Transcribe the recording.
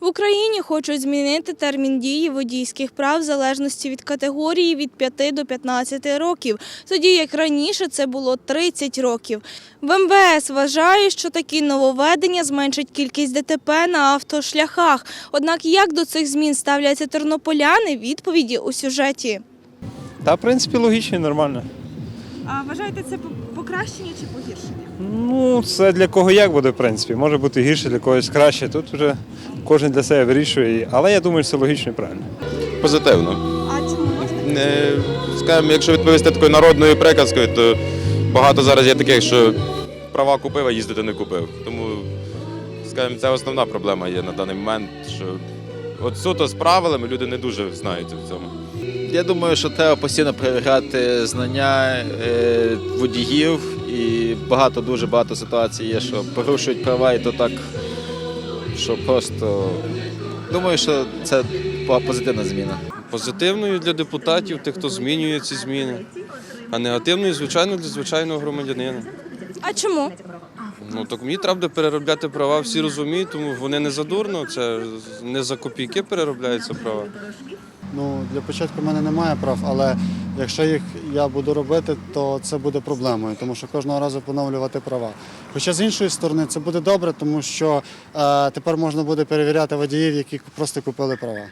В Україні хочуть змінити термін дії водійських прав в залежності від категорії від 5 до 15 років, тоді як раніше це було 30 років. В МВС вважають, що такі нововведення зменшать кількість ДТП на автошляхах. Однак як до цих змін ставляться тернополяни, відповіді у сюжеті. Та, в принципі, логічно і нормально. А вважаєте це покращення чи погіршення? Ну, це для кого як буде, в принципі. Може бути гірше, для когось краще. Тут вже кожен для себе вирішує. Але я думаю, що це логічно і правильно. Позитивно. А чому можна? Е, Скажімо, якщо відповісти такою народною приказкою, то багато зараз є таких, що права купив, а їздити не купив. Тому, скажімо, це основна проблема є на даний момент, що от суто з правилами люди не дуже знаються в цьому. Я думаю, що треба постійно перевіряти знання е, водіїв, і багато, дуже багато ситуацій є, що порушують права, і то так, що просто думаю, що це позитивна зміна. позитивною для депутатів, тих, хто змінює ці зміни, а негативною, звичайно, для звичайного громадянина. А чому? Ну так мені треба буде переробляти права, всі розуміють, тому вони не задурно, це не за копійки переробляються права. Ну, для початку в мене немає прав, але якщо їх я буду робити, то це буде проблемою, тому що кожного разу поновлювати права. Хоча з іншої сторони це буде добре, тому що е, тепер можна буде перевіряти водіїв, які просто купили права.